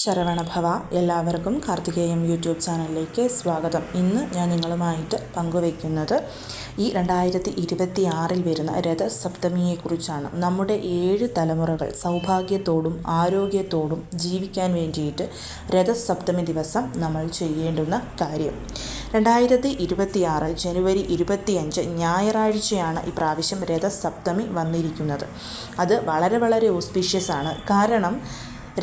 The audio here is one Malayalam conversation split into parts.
ശരവണഭവ എല്ലാവർക്കും കാർത്തികേയം യൂട്യൂബ് ചാനലിലേക്ക് സ്വാഗതം. ഇന്ന് ഞാൻ നിങ്ങളുമായിട്ട് പങ്കുവയ്ക്കുന്നത് ഈ രണ്ടായിരത്തി ഇരുപത്തി ആറിൽ വരുന്ന രഥസപ്തമിയെക്കുറിച്ചാണ്. നമ്മുടെ ഏഴ് തലമുറകൾ സൗഭാഗ്യത്തോടും ആരോഗ്യത്തോടും ജീവിക്കാൻ വേണ്ടിയിട്ട് രഥസപ്തമി ദിവസം നമ്മൾ ചെയ്യേണ്ടുന്ന കാര്യം. രണ്ടായിരത്തി ഇരുപത്തി ആറ് ജനുവരി ഇരുപത്തിയഞ്ച് ഞായറാഴ്ചയാണ് ഈ പ്രാവശ്യം രഥസപ്തമി വന്നിരിക്കുന്നത്. അത് വളരെ വളരെ ഓസ്പീഷ്യസ് ആണ്. കാരണം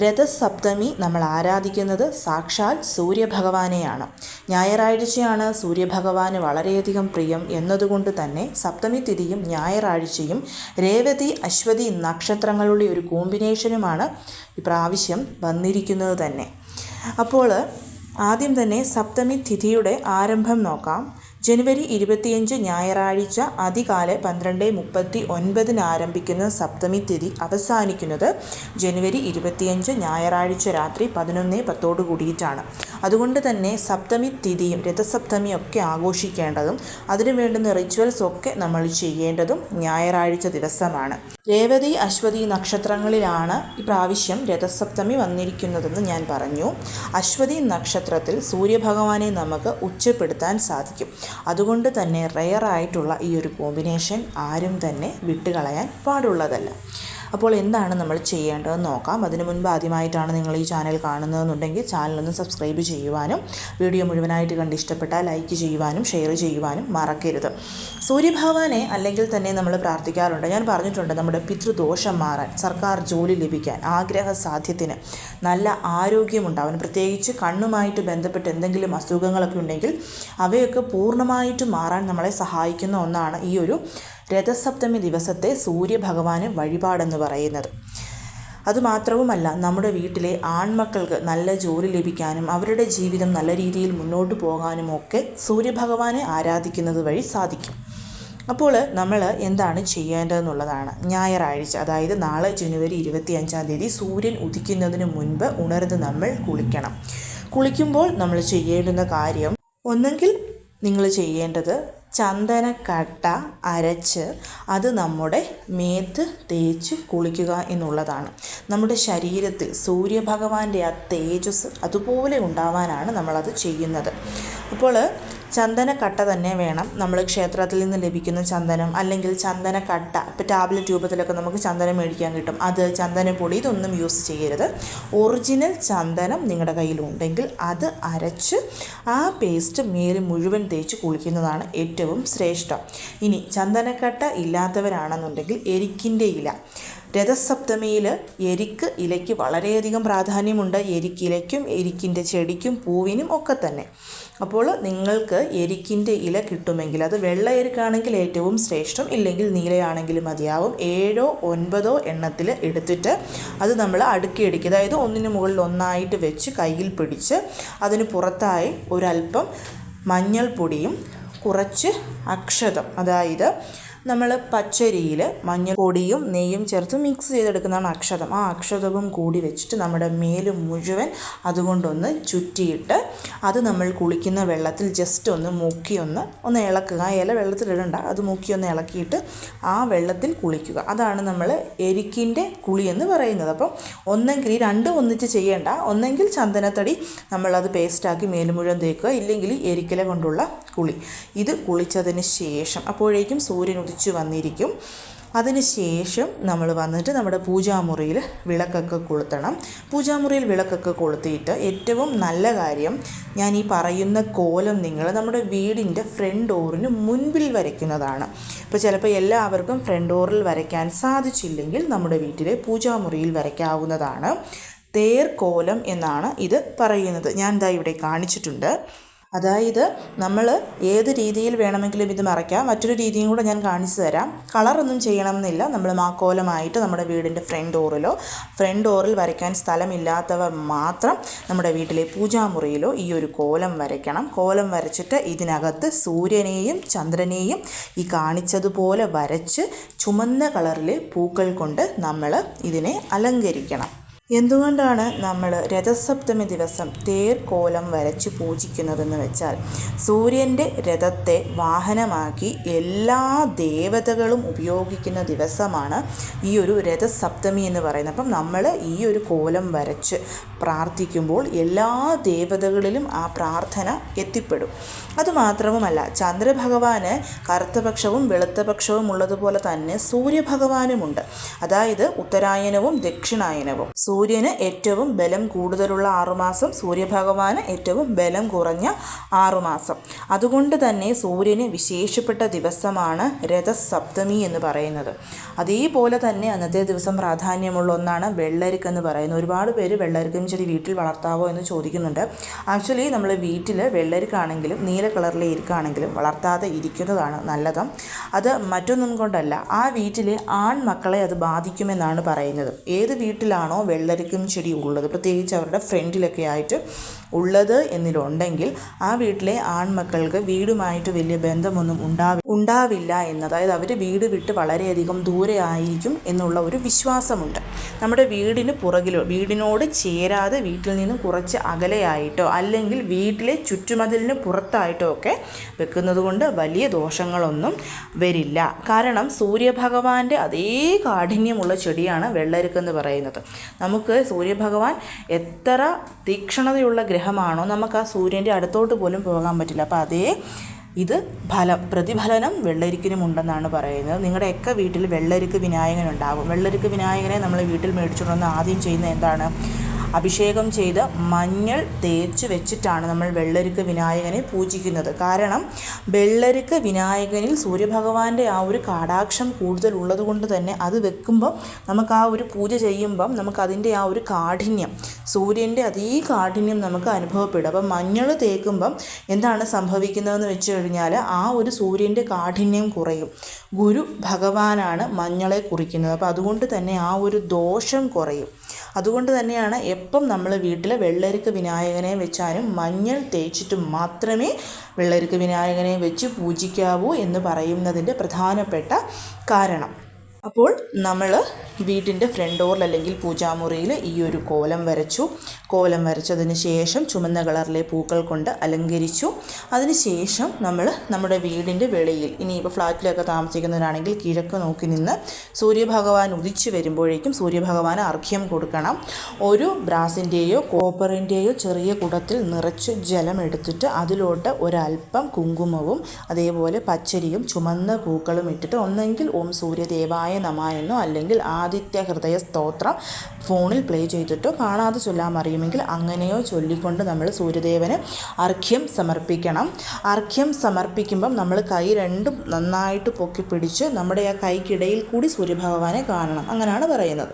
രഥസപ്തമി നമ്മൾ ആരാധിക്കുന്നത് സാക്ഷാൽ സൂര്യഭഗവാനെയാണ്. ഞായറാഴ്ചയാണ് സൂര്യഭഗവാന് വളരെയധികം പ്രിയം എന്നതുകൊണ്ട് തന്നെ സപ്തമി തിഥിയും ഞായറാഴ്ചയും രേവതി അശ്വതി നക്ഷത്രങ്ങളുടെ ഒരു കോമ്പിനേഷനുമാണ് ഇപ്രാവശ്യം വന്നിരിക്കുന്നത് തന്നെ. അപ്പോൾ ആദ്യം തന്നെ സപ്തമി തിഥിയുടെ ആരംഭം നോക്കാം. ജനുവരി ഇരുപത്തിയഞ്ച് ഞായറാഴ്ച അതികാല പന്ത്രണ്ട് മുപ്പത്തി ഒൻപതിന് ആരംഭിക്കുന്ന സപ്തമി തിഥി അവസാനിക്കുന്നത് ജനുവരി ഇരുപത്തിയഞ്ച് ഞായറാഴ്ച രാത്രി പതിനൊന്ന് പത്തോട് കൂടിയിട്ടാണ്. അതുകൊണ്ട് തന്നെ സപ്തമി തിഥിയും രഥസപ്തമിയും ഒക്കെ ആഘോഷിക്കേണ്ടതും അതിനു വേണ്ടുന്ന റിച്വൽസ് ഒക്കെ നമ്മൾ ചെയ്യേണ്ടതും ഞായറാഴ്ച ദിവസമാണ്. രേവതി അശ്വതി നക്ഷത്രങ്ങളിലാണ് ഈ പ്രാവശ്യം രഥസപ്തമി വന്നിരിക്കുന്നതെന്ന് ഞാൻ പറഞ്ഞു. അശ്വതി നക്ഷത്രത്തിൽ സൂര്യഭഗവാനെ നമുക്ക് ഉച്ചപ്പെടുത്താൻ സാധിക്കും. അതുകൊണ്ട് തന്നെ റെയറായിട്ടുള്ള ഈ ഒരു കോമ്പിനേഷൻ ആരും തന്നെ വിട്ടുകളയാൻ പാടുള്ളതല്ല. അപ്പോൾ എന്താണ് നമ്മൾ ചെയ്യേണ്ടതെന്ന് നോക്കാം. അതിനു മുൻപ് ആദ്യമായിട്ടാണ് നിങ്ങൾ ഈ ചാനൽ കാണുന്നതെന്നുണ്ടെങ്കിൽ ചാനലൊന്ന് സബ്സ്ക്രൈബ് ചെയ്യുവാനും വീഡിയോ മുഴുവനായിട്ട് കണ്ട് ഇഷ്ടപ്പെട്ടാൽ ലൈക്ക് ചെയ്യുവാനും ഷെയർ ചെയ്യുവാനും മറക്കരുത്. സൂര്യഭഗവാനെ അല്ലെങ്കിൽ തന്നെ നമ്മൾ പ്രാർത്ഥിക്കാറുണ്ട്. ഞാൻ പറഞ്ഞിട്ടുണ്ട് നമ്മുടെ പിതൃദോഷം മാറാൻ സർക്കാർ ജോലി ലഭിക്കാൻ ആഗ്രഹ സാധ്യത്തിന് നല്ല ആരോഗ്യമുണ്ടാവാൻ പ്രത്യേകിച്ച് കണ്ണുമായിട്ട് ബന്ധപ്പെട്ട് എന്തെങ്കിലും അസുഖങ്ങളൊക്കെ ഉണ്ടെങ്കിൽ അവയൊക്കെ പൂർണമായിട്ട് മാറാൻ നമ്മളെ സഹായിക്കുന്ന ഒന്നാണ് ഈ ഒരു രഥസപ്തമി ദിവസത്തെ സൂര്യഭഗവാന് വഴിപാടെന്ന് പറയുന്നത്. അതുമാത്രവുമല്ല നമ്മുടെ വീട്ടിലെ ആൺമക്കൾക്ക് നല്ല ജോലി ലഭിക്കാനും അവരുടെ ജീവിതം നല്ല രീതിയിൽ മുന്നോട്ട് പോകാനും ഒക്കെ സൂര്യഭഗവാനെ ആരാധിക്കുന്നത് വഴി സാധിക്കും. അപ്പോൾ നമ്മൾ എന്താണ് ചെയ്യേണ്ടതെന്നുള്ളതാണ്. ഞായറാഴ്ച അതായത് നാളെ ജനുവരി ഇരുപത്തി അഞ്ചാം തീയതി സൂര്യൻ ഉദിക്കുന്നതിന് മുൻപ് ഉണർന്ന് നമ്മൾ കുളിക്കണം. കുളിക്കുമ്പോൾ നമ്മൾ ചെയ്യേണ്ടുന്ന കാര്യം ഒന്നെങ്കിൽ നിങ്ങൾ ചെയ്യേണ്ടത് ചന്ദനക്കട്ട അരച്ച് അത് നമ്മുടെ മേത്ത് തേച്ച് കുളിക്കുക എന്നുള്ളതാണ്. നമ്മുടെ ശരീരത്തിൽ സൂര്യഭഗവാന്റെ ആ തേജസ് അതുപോലെ ഉണ്ടാവാനാണ് നമ്മളത് ചെയ്യുന്നത്. അപ്പോൾ ചന്ദനക്കട്ട തന്നെ വേണം. നമ്മൾ ക്ഷേത്രത്തിൽ നിന്ന് ലഭിക്കുന്ന ചന്ദനം അല്ലെങ്കിൽ ചന്ദനക്കട്ട ഇപ്പോൾ ടാബ്ലറ്റ് രൂപത്തിലൊക്കെ നമുക്ക് ചന്ദനം മേടിക്കാൻ കിട്ടും. അത് ചന്ദനപ്പൊടി ഇതൊന്നും യൂസ് ചെയ്യരുത്. ഒറിജിനൽ ചന്ദനം നിങ്ങളുടെ കയ്യിലുണ്ടെങ്കിൽ അത് അരച്ച് ആ പേസ്റ്റ് മേൽ മുഴുവൻ തേച്ച് കുളിക്കുന്നതാണ് ഏറ്റവും ശ്രേഷ്ഠം. ഇനി ചന്ദനക്കട്ട ഇല്ലാത്തവരാണെന്നുണ്ടെങ്കിൽ എരിക്കിന്റെ ഇല. രഥസപ്തമിയിൽ എരിക്ക് ഇലയ്ക്ക് വളരെയധികം പ്രാധാന്യമുണ്ട്. എരിക്കിലയ്ക്കും എരിക്കിന്റെ ചെടിക്കും പൂവിനും ഒക്കെ തന്നെ. അപ്പോൾ നിങ്ങൾക്ക് എരിക്കിന്റെ ഇല കിട്ടുമെങ്കിൽ അത് വെള്ള എരിക്കാണെങ്കിൽ ഏറ്റവും ശ്രേഷ്ഠം ഇല്ലെങ്കിൽ നീലയാണെങ്കിലും മതിയാവും. ഏഴോ ഒൻപതോ എണ്ണത്തിൽ എടുത്തിട്ട് അത് നമ്മൾ അടുക്കിയെടുക്കുക അടുക്കി അതായത് ഒന്നിന് മുകളിൽ ഒന്നായിട്ട് വെച്ച് കയ്യിൽ പിടിച്ച് അതിന് പുറത്തായി ഒരല്പം മഞ്ഞൾപ്പൊടിയും കുറച്ച് അക്ഷതം അതായത് നമ്മൾ പച്ചരിയിൽ മഞ്ഞൾപ്പൊടിയും നെയ്യും ചേർത്ത് മിക്സ് ചെയ്തെടുക്കുന്നതാണ് അക്ഷതം. ആ അക്ഷതവും കൂടി വെച്ചിട്ട് നമ്മുടെ മേൽ മുഴുവൻ അതുകൊണ്ടൊന്ന് ചുറ്റിയിട്ട് അത് നമ്മൾ കുളിക്കുന്ന വെള്ളത്തിൽ ജസ്റ്റ് ഒന്ന് മുക്കി ഒന്ന് ഒന്ന് ഇളക്കുക. ആ ഇല വെള്ളത്തിലിടണ്ട അത് മുക്കി ഒന്ന് ഇളക്കിയിട്ട് ആ വെള്ളത്തിൽ കുളിക്കുക. അതാണ് നമ്മൾ എരിക്കിന്റെ കുളി എന്ന് പറയുന്നത്. അപ്പം ഒന്നെങ്കിൽ ഈ രണ്ടും ഒന്നിച്ച് ചെയ്യേണ്ട. ഒന്നെങ്കിൽ ചന്ദനത്തടി നമ്മളത് പേസ്റ്റാക്കി മേൽ മുഴുവൻ തേക്കുക. ഇല്ലെങ്കിൽ എരിക്കല കൊണ്ടുള്ള കുളി. ഇത് കുളിച്ചതിന് ശേഷം അപ്പോഴേക്കും സൂര്യൻ ഉദിച്ചു വന്നിരിക്കും. അതിനുശേഷം നമ്മൾ വന്നിട്ട് നമ്മുടെ പൂജാമുറിയിൽ വിളക്കൊക്കെ കൊളുത്തണം. പൂജാമുറിയിൽ വിളക്കൊക്കെ കൊളുത്തിയിട്ട് ഏറ്റവും നല്ല കാര്യം ഞാൻ ഈ പറയുന്ന കോലം നിങ്ങൾ നമ്മുടെ വീടിന്റെ ഫ്രണ്ട് ഡോറിന് മുൻപിൽ വരയ്ക്കുന്നതാണ്. ഇപ്പോൾ ചിലപ്പോൾ എല്ലാവർക്കും ഫ്രണ്ട് ഡോറിൽ വരയ്ക്കാൻ സാധിച്ചില്ലെങ്കിൽ നമ്മുടെ വീട്ടിലെ പൂജാമുറിയിൽ വരയ്ക്കാവുന്നതാണ്. തേർ കോലം എന്നാണ് ഇത് പറയുന്നത്. ഞാൻ ഇതാ ഇവിടെ കാണിച്ചിട്ടുണ്ട്. അതായത് നമ്മൾ ഏത് രീതിയിൽ വേണമെങ്കിലും ഇത് മറയ്ക്കാം. മറ്റൊരു രീതിയും കൂടെ ഞാൻ കാണിച്ചു തരാം. കളറൊന്നും ചെയ്യണമെന്നില്ല. നമ്മൾ മാക്കോലമായിട്ട് നമ്മുടെ വീടിന്റെ ഫ്രണ്ട് ഡോറിലോ ഫ്രണ്ട് ഡോറിൽ വരയ്ക്കാൻ സ്ഥലമില്ലാത്തവർ മാത്രം നമ്മുടെ വീട്ടിലെ പൂജാമുറിയിലോ ഈ ഒരു കോലം വരയ്ക്കണം. കോലം വരച്ചിട്ട് ഇതിനകത്ത് സൂര്യനെയും ചന്ദ്രനെയും ഈ കാണിച്ചതുപോലെ വരച്ച് ചുമന്ന കളറിലെ പൂക്കൾ കൊണ്ട് നമ്മൾ ഇതിനെ അലങ്കരിക്കണം. എന്തുകൊണ്ടാണ് നമ്മൾ രഥസപ്തമി ദിവസം തേർ കോലം വരച്ച് പൂജിക്കുന്നതെന്ന് വെച്ചാൽ സൂര്യന്റെ രഥത്തെ വാഹനമാക്കി എല്ലാ ദേവതകളും ഉപയോഗിക്കുന്ന ദിവസമാണ് ഈ ഒരു രഥസപ്തമി എന്ന് പറയുന്നത്. അപ്പം നമ്മൾ ഈ ഒരു കോലം വരച്ച് പ്രാർത്ഥിക്കുമ്പോൾ എല്ലാ ദേവതകളിലും ആ പ്രാർത്ഥന എത്തിപ്പെടും. അതുമാത്രവുമല്ല ചന്ദ്രഭഗവാന് കറുത്തപക്ഷവും വെളുത്തപക്ഷവും വെളുത്ത പക്ഷവും ഉള്ളതുപോലെ തന്നെ സൂര്യഭഗവാനുമുണ്ട്. അതായത് ഉത്തരായനവും ദക്ഷിണായനവും. സൂര്യന് ഏറ്റവും ബലം കൂടുതലുള്ള ആറുമാസം സൂര്യഭഗവാന് ഏറ്റവും ബലം കുറഞ്ഞ ആറുമാസം. അതുകൊണ്ട് തന്നെ സൂര്യന് വിശേഷപ്പെട്ട ദിവസമാണ് രഥസപ്തമി എന്ന് പറയുന്നത്. അതേപോലെ തന്നെ അന്നത്തെ ദിവസം പ്രാധാന്യമുള്ള ഒന്നാണ് വെള്ളരിക്ക എന്ന് പറയുന്നത്. ഒരുപാട് പേര് വെള്ളരിക്കം ചെടി വീട്ടിൽ വളർത്താവോ എന്ന് ചോദിക്കുന്നുണ്ട്. ആക്ച്വലി നമ്മൾ വീട്ടിൽ വെള്ളരിക്കാണെങ്കിലും നീല കളറിലെ ഇരിക്കാണെങ്കിലും വളർത്താതെ ഇരിക്കുന്നതാണ് നല്ലത്. അത് മറ്റൊന്നും കൊണ്ടല്ല. ആ വീട്ടിലെ ആൺമക്കളെ അത് ബാധിക്കുമെന്നാണ് പറയുന്നത്. ഏത് വീട്ടിലാണോ വെള്ളരിക്കും ചെടി ഉള്ളത്. പ്രത്യേകിച്ച് അവരുടെ ഫ്രണ്ടിലൊക്കെ ആയിട്ട് ഉള്ളത് എന്നിലുണ്ടെങ്കിൽ ആ വീട്ടിലെ ആൺമക്കൾക്ക് വീടുമായിട്ട് വലിയ ബന്ധമൊന്നും ഉണ്ടാവി ഉണ്ടാവില്ല എന്ന് അതായത് അവർ വീട് വിട്ട് വളരെയധികം ദൂരെ ആയിരിക്കും എന്നുള്ള ഒരു വിശ്വാസമുണ്ട്. നമ്മുടെ വീടിന് പുറകിലോ വീടിനോട് ചേരാതെ വീട്ടിൽ നിന്നും കുറച്ച് അകലെയായിട്ടോ അല്ലെങ്കിൽ വീട്ടിലെ ചുറ്റുമതിലിന് പുറത്തായിട്ടോ ഒക്കെ വെക്കുന്നത് കൊണ്ട് വലിയ ദോഷങ്ങളൊന്നും വരില്ല. കാരണം സൂര്യഭഗവാന്റെ അതേ കാഠിന്യമുള്ള ചെടിയാണ് വെള്ളരിക്കെന്ന് പറയുന്നത്. നമുക്ക് സൂര്യഭഗവാൻ എത്ര തീക്ഷണതയുള്ള ഗ്രഹമാണോ? നമുക്ക് ആ സൂര്യന്റെ അടുത്തോട്ട് പോലും പോകാൻ പറ്റില്ല. അപ്പോൾ അതേ ഇത് ഫലം പ്രതിഫലനം വെള്ളരിക്കിനും ഉണ്ടെന്നാണ് പറയുന്നത്. നിങ്ങളുടെയൊക്കെ വീട്ടിൽ വെള്ളരിക്ക് വിനായകനുണ്ടാകും. വെള്ളരിക്ക് വിനായകനെ നമ്മൾ വീട്ടിൽ മേടിച്ചുകൊണ്ടുവന്ന് ആദ്യം ചെയ്യുന്നത് എന്താണ്? അഭിഷേകം ചെയ്ത് മഞ്ഞൾ തേച്ച് വെച്ചിട്ടാണ് നമ്മൾ വെള്ളരിക്ക് വിനായകനെ പൂജിക്കുന്നത്. കാരണം വെള്ളരിക്ക് വിനായകനിൽ സൂര്യഭഗവാന്റെ ആ ഒരു കാടാക്ഷം കൂടുതൽ ഉള്ളതുകൊണ്ട് തന്നെ അത് വെക്കുമ്പം നമുക്ക് ആ ഒരു പൂജ ചെയ്യുമ്പം നമുക്ക് അതിന്റെ ആ ഒരു കാഠിന്യം സൂര്യന്റെ അതേ കാഠിന്യം നമുക്ക് അനുഭവപ്പെടും. അപ്പം മഞ്ഞൾ തേക്കുമ്പം എന്താണ് സംഭവിക്കുന്നതെന്ന് വെച്ച് കഴിഞ്ഞാൽ ആ ഒരു സൂര്യന്റെ കാഠിന്യം കുറയും. ഗുരു ഭഗവാനാണ് മഞ്ഞളെ കുറിക്കുന്നത്. അപ്പോൾ അതുകൊണ്ട് തന്നെ ആ ഒരു ദോഷം കുറയും. അതുകൊണ്ട് തന്നെയാണ് എപ്പം നമ്മൾ വീട്ടിൽ വെള്ളരിക്ക വിനായകനെ വെച്ചാലും മഞ്ഞൾ തേച്ചിട്ട് മാത്രമേ വെള്ളരിക്ക വിനായകനെ വെച്ച് പൂജിക്കാവൂ എന്ന് പറയുന്നതിന്റെ പ്രധാനപ്പെട്ട കാരണം. അപ്പോൾ നമ്മൾ വീട്ടിന്റെ ഫ്രണ്ട് ഡോറിൽ അല്ലെങ്കിൽ പൂജാമുറിയിൽ ഈ ഒരു കോലം വരച്ചു. കോലം വരച്ചതിന് ശേഷം ചുമന്ന കളറിലെ പൂക്കൾ കൊണ്ട് അലങ്കരിച്ചു. അതിന് ശേഷം നമ്മൾ നമ്മുടെ വീടിന്റെ വെളിയിൽ ഇനിയിപ്പോൾ ഫ്ലാറ്റിലൊക്കെ താമസിക്കുന്നവരാണെങ്കിൽ കിഴക്ക് നോക്കി നിന്ന് സൂര്യഭഗവാൻ ഉദിച്ചു വരുമ്പോഴേക്കും സൂര്യഭഗവാന് അർഘ്യം കൊടുക്കണം. ഒരു ബ്രാസിന്റെയോ കോപ്പറിന്റെയോ ചെറിയ കുടത്തിൽ നിറച്ച് ജലം എടുത്തിട്ട് അതിലോട്ട് ഒരല്പം കുങ്കുമവും അതേപോലെ പച്ചരിയും ചുമന്ന പൂക്കളും ഇട്ടിട്ട് ഒന്നെങ്കിൽ ഓം സൂര്യദേവായ നമ എന്നോ അല്ലെങ്കിൽ ആദിത്യ ഹൃദയ സ്തോത്രം ഫോണിൽ പ്ലേ ചെയ്തിട്ടോ കാണാതെ ചൊല്ലാമറിയുമെങ്കിൽ അങ്ങനെയോ ചൊല്ലിക്കൊണ്ട് നമ്മൾ സൂര്യദേവന് അർഘ്യം സമർപ്പിക്കണം. അർഘ്യം സമർപ്പിക്കുമ്പം നമ്മൾ കൈ രണ്ടും നന്നായിട്ട് പൊക്കി പിടിച്ച് നമ്മുടെ ആ കൈക്കിടയിൽ കൂടി സൂര്യഭഗവാനെ കാണണം. അങ്ങനെയാണ് പറയുന്നത്.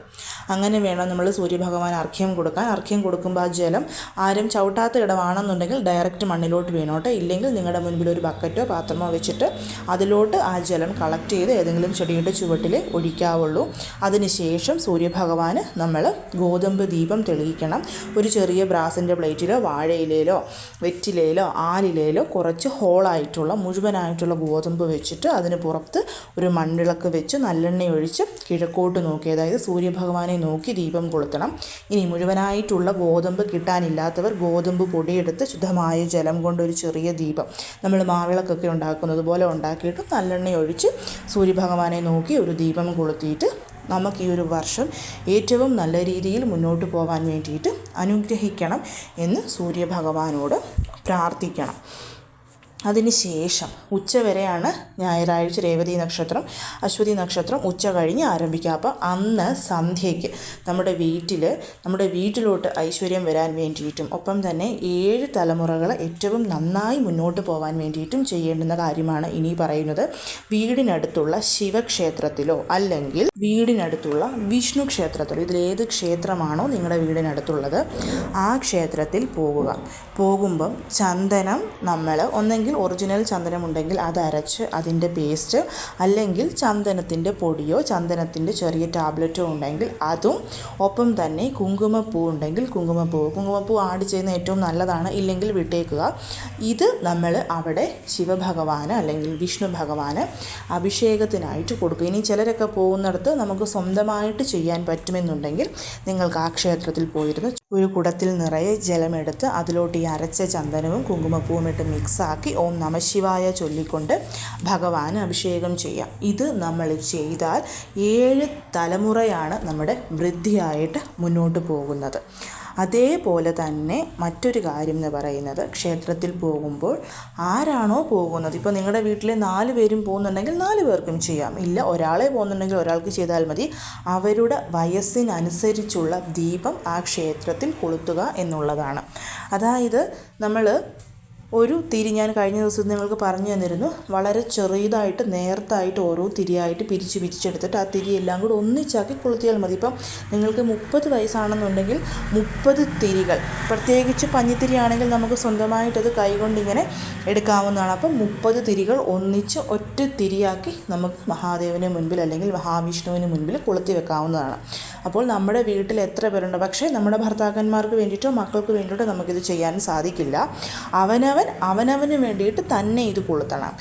അങ്ങനെ വേണം നമ്മൾ സൂര്യഭഗവാൻ അർഘ്യം കൊടുക്കാൻ. അർഘ്യം കൊടുക്കുമ്പോൾ ആ ജലം ആരും ചവിട്ടാത്ത ഇടമാണെന്നുണ്ടെങ്കിൽ ഡയറക്റ്റ് മണ്ണിലോട്ട് വീണോട്ടെ. ഇല്ലെങ്കിൽ നിങ്ങളുടെ മുൻപിൽ ഒരു ബക്കറ്റോ പാത്രമോ വെച്ചിട്ട് അതിലോട്ട് ആ ജലം കളക്ട് ചെയ്ത് ഏതെങ്കിലും ചെടിയുടെ ചുവട്ടിൽ ഒഴിക്കാവുള്ളൂ. അതിനുശേഷം സൂര്യഭഗവാന് നമ്മൾ ഗോതമ്പ് ദീപം തെളിയിക്കണം. ഒരു ചെറിയ ബ്രാസിന്റെ പ്ലേറ്റിലോ വാഴയിലയിലോ വെറ്റിലയിലോ ആലിലയിലോ കുറച്ച് ഹോളായിട്ടുള്ള മുഴുവനായിട്ടുള്ള ഗോതമ്പ് വെച്ചിട്ട് അതിന് പുറത്ത് ഒരു മണ്ണിളക്ക് വെച്ച് നല്ലെണ്ണ ഒഴിച്ച് കിഴക്കോട്ട് നോക്കി. അതായത് സൂര്യഭഗവാനെ നോക്കി ദീപം കൊളുത്തണം. ഇനി മുഴുവനായിട്ടുള്ള ഗോതമ്പ് കിട്ടാനില്ലാത്തവർ ഗോതമ്പ് പൊടിയെടുത്ത് ശുദ്ധമായ ജലം കൊണ്ടൊരു ചെറിയ ദീപം. നമ്മൾ മാവിളക്കൊക്കെ ഉണ്ടാക്കുന്നത് പോലെ ഉണ്ടാക്കിയിട്ട് നല്ലെണ്ണ ഒഴിച്ച് സൂര്യഭഗവാനെ നോക്കി ഒരു ദീപം കൊളുത്തിയിട്ട് നമുക്ക് ഈ ഒരു വർഷം ഏറ്റവും നല്ല രീതിയിൽ മുന്നോട്ട് പോകാൻ വേണ്ടിയിട്ട് അനുഗ്രഹിക്കണം എന്ന് സൂര്യഭഗവാനോട് പ്രാർത്ഥിക്കണം. അതിനുശേഷം ഉച്ചവരെയാണ് ഞായറാഴ്ച രേവതി നക്ഷത്രം അശ്വതി നക്ഷത്രം ഉച്ച കഴിഞ്ഞ് ആരംഭിക്കുക. അപ്പോൾ അന്ന് സന്ധ്യയ്ക്ക് നമ്മുടെ വീട്ടിൽ നമ്മുടെ വീട്ടിലോട്ട് ഐശ്വര്യം വരാൻ വേണ്ടിയിട്ടും ഒപ്പം തന്നെ ഏഴ് തലമുറകൾ ഏറ്റവും നന്നായി മുന്നോട്ട് പോകാൻ വേണ്ടിയിട്ടും ചെയ്യേണ്ടുന്ന കാര്യമാണ് ഇനി പറയുന്നത്. വീടിനടുത്തുള്ള ശിവക്ഷേത്രത്തിലോ അല്ലെങ്കിൽ വീടിനടുത്തുള്ള വിഷ്ണു ക്ഷേത്രത്തിലോ ഇതിലേത് ക്ഷേത്രമാണോ നിങ്ങളുടെ വീടിനടുത്തുള്ളത് ആ ക്ഷേത്രത്തിൽ പോകുക. പോകുമ്പം ചന്ദനം നമ്മൾ ഒന്നെങ്കിൽ ഒന്നുകിൽ ഒറിജിനൽ ചന്ദനമുണ്ടെങ്കിൽ അത് അരച്ച് അതിന്റെ പേസ്റ്റ് അല്ലെങ്കിൽ ചന്ദനത്തിന്റെ പൊടിയോ ചന്ദനത്തിന്റെ ചെറിയ ടാബ്ലറ്റോ ഉണ്ടെങ്കിൽ അതും. ഒപ്പം തന്നെ കുങ്കുമപ്പൂ ഉണ്ടെങ്കിൽ കുങ്കുമപ്പൂ. കുങ്കുമപ്പൂ ആഡ് ചെയ്യുന്ന ഏറ്റവും നല്ലതാണ്. ഇല്ലെങ്കിൽ വിട്ടേക്കുക. ഇത് നമ്മൾ അവിടെ ശിവഭഗവാന് അല്ലെങ്കിൽ വിഷ്ണു ഭഗവാന് അഭിഷേകത്തിനായിട്ട് കൊടുക്കും. ഇനി ചിലരൊക്കെ പോകുന്നിടത്ത് നമുക്ക് സ്വന്തമായിട്ട് ചെയ്യാൻ പറ്റുമെന്നുണ്ടെങ്കിൽ നിങ്ങൾക്ക് ആ ക്ഷേത്രത്തിൽ പോയിരുന്ന് ഒരു കുടത്തിൽ നിറയെ ജലമെടുത്ത് അതിലോട്ട് ഈ അരച്ച ചന്ദനവും കുങ്കുമപ്പൂവും ഇട്ട് മിക്സാക്കി ഓം നമശിവായ ചൊല്ലിക്കൊണ്ട് ഭഗവാന് അഭിഷേകം ചെയ്യാം. ഇത് നമ്മൾ ചെയ്താൽ ഏഴ് തലമുറയാണ് നമ്മുടെ വൃദ്ധിയായിട്ട് മുന്നോട്ട് പോകുന്നത്. അതേപോലെ തന്നെ മറ്റൊരു കാര്യം എന്ന് പറയുന്നത് ക്ഷേത്രത്തിൽ പോകുമ്പോൾ ആരാണോ പോകുന്നത്? ഇപ്പോൾ നിങ്ങളുടെ വീട്ടിലെ നാല് പേരും പോകുന്നുണ്ടെങ്കിൽ നാല് പേർക്കും ചെയ്യാം. ഇല്ല ഒരാളെ പോകുന്നുണ്ടെങ്കിൽ ഒരാൾക്ക് ചെയ്താൽ മതി. അവരുടെ വയസ്സിനനുസരിച്ചുള്ള ദീപം ആ ക്ഷേത്രത്തിൽ കൊളുത്തുക എന്നുള്ളതാണ്. അതായത് നമ്മൾ ഒരു തിരി ഞാൻ കഴിഞ്ഞ ദിവസം നിങ്ങൾക്ക് പറഞ്ഞു തന്നിരുന്നു. വളരെ ചെറിയതായിട്ട് നേർത്തായിട്ട് ഓരോ തിരിയായിട്ട് പിരിച്ച് പിരിച്ചെടുത്തിട്ട് ആ തിരി എല്ലാം കൂടെ ഒന്നിച്ചാക്കി കൊളുത്തിയാൽ മതി. ഇപ്പം നിങ്ങൾക്ക് മുപ്പത് വയസ്സാണെന്നുണ്ടെങ്കിൽ മുപ്പത് തിരികൾ. പ്രത്യേകിച്ച് പഞ്ഞിത്തിരി ആണെങ്കിൽ നമുക്ക് സ്വന്തമായിട്ടത് കൈകൊണ്ടിങ്ങനെ എടുക്കാവുന്നതാണ്. അപ്പം മുപ്പത് തിരികൾ ഒന്നിച്ച് ഒറ്റ തിരിയാക്കി നമുക്ക് മഹാദേവന് മുൻപിൽ അല്ലെങ്കിൽ മഹാവിഷ്ണുവിന് മുൻപിൽ കൊളുത്തി വെക്കാവുന്നതാണ്. അപ്പോൾ നമ്മുടെ വീട്ടിൽ എത്ര പേരുണ്ട്? പക്ഷേ നമ്മുടെ ഭർത്താക്കന്മാർക്ക് വേണ്ടിയിട്ടോ മക്കൾക്ക് വേണ്ടിയിട്ടോ നമുക്കിത് ചെയ്യാൻ സാധിക്കില്ല. അവനവൻ അവനവന് വേണ്ടിയിട്ട് തന്നെ ഇത് കൊളുത്തണം.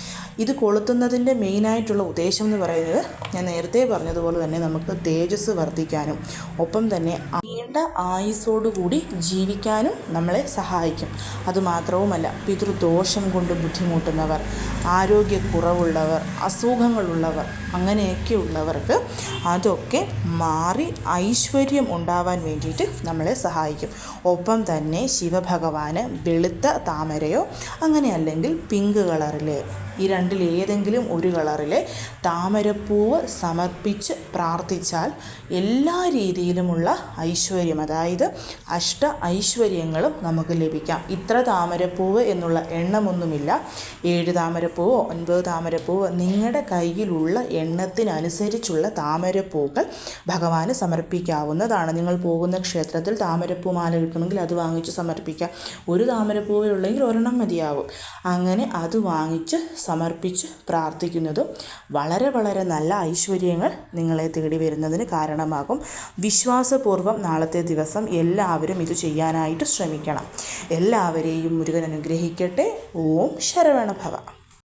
ഇത് കൊളുത്തുന്നതിന്റെ മെയിനായിട്ടുള്ള ഉദ്ദേശം എന്ന് പറയുന്നത് ഞാൻ നേരത്തെ പറഞ്ഞതുപോലെ തന്നെ നമുക്ക് തേജസ് വർദ്ധിക്കാനും ഒപ്പം തന്നെ നീണ്ട ആയുസ്സോടുകൂടി ജീവിക്കാനും നമ്മളെ സഹായിക്കും. അതുമാത്രവുമല്ല പിതൃദോഷം കൊണ്ട് ബുദ്ധിമുട്ടുന്നവർ ആരോഗ്യക്കുറവുള്ളവർ അസുഖങ്ങളുള്ളവർ അങ്ങനെയൊക്കെ ഉള്ളവർക്ക് അതൊക്കെ മാറി ഐശ്വര്യം ഉണ്ടാവാൻ വേണ്ടിയിട്ട് നമ്മളെ സഹായിക്കും. ഒപ്പം തന്നെ ശിവഭഗവാന് വെളുത്ത താമരയോ അങ്ങനെ അല്ലെങ്കിൽ പിങ്ക് കളറിലെ ഈ രണ്ടിൽ ഏതെങ്കിലും ഒരു കളറിലെ താമരപ്പൂവ് സമർപ്പിച്ച് പ്രാർത്ഥിച്ചാൽ എല്ലാ രീതിയിലുമുള്ള ഐശ്വര്യം അതായത് അഷ്ട ഐശ്വര്യങ്ങളും നമുക്ക് ലഭിക്കാം. ഇത്ര താമരപ്പൂവ് എന്നുള്ള എണ്ണമൊന്നുമില്ല. ഏഴ് താമരപ്പൂവോ ഒൻപത് താമരപ്പൂവോ നിങ്ങളുടെ കയ്യിലുള്ള എണ്ണത്തിനനുസരിച്ചുള്ള താമരപ്പൂക്കൾ ഭഗവാന് സമർപ്പിക്കാവുന്നതാണ്. നിങ്ങൾ പോകുന്ന ക്ഷേത്രത്തിൽ താമരപ്പൂ മാല കിട്ടുമെങ്കിൽ അത് വാങ്ങിച്ച് സമർപ്പിക്കാം. ഒരു താമരപ്പൂവേ ഉള്ളെങ്കിൽ ഒരെണ്ണം മതിയാവും. അങ്ങനെ അത് വാങ്ങിച്ച് സമർപ്പിച്ച് പ്രാർത്ഥിക്കുന്നതും വളരെ വളരെ നല്ല ഐശ്വര്യങ്ങൾ നിങ്ങളെ തേടി വരുന്നതിന് കാരണമാകും. വിശ്വാസപൂർവം നാളത്തെ ദിവസം എല്ലാവരും ഇത് ചെയ്യാനായിട്ട് ശ്രമിക്കണം. എല്ലാവരെയും മുരുകൻ അനുഗ്രഹിക്കട്ടെ. ഓം ശരവണഭവ.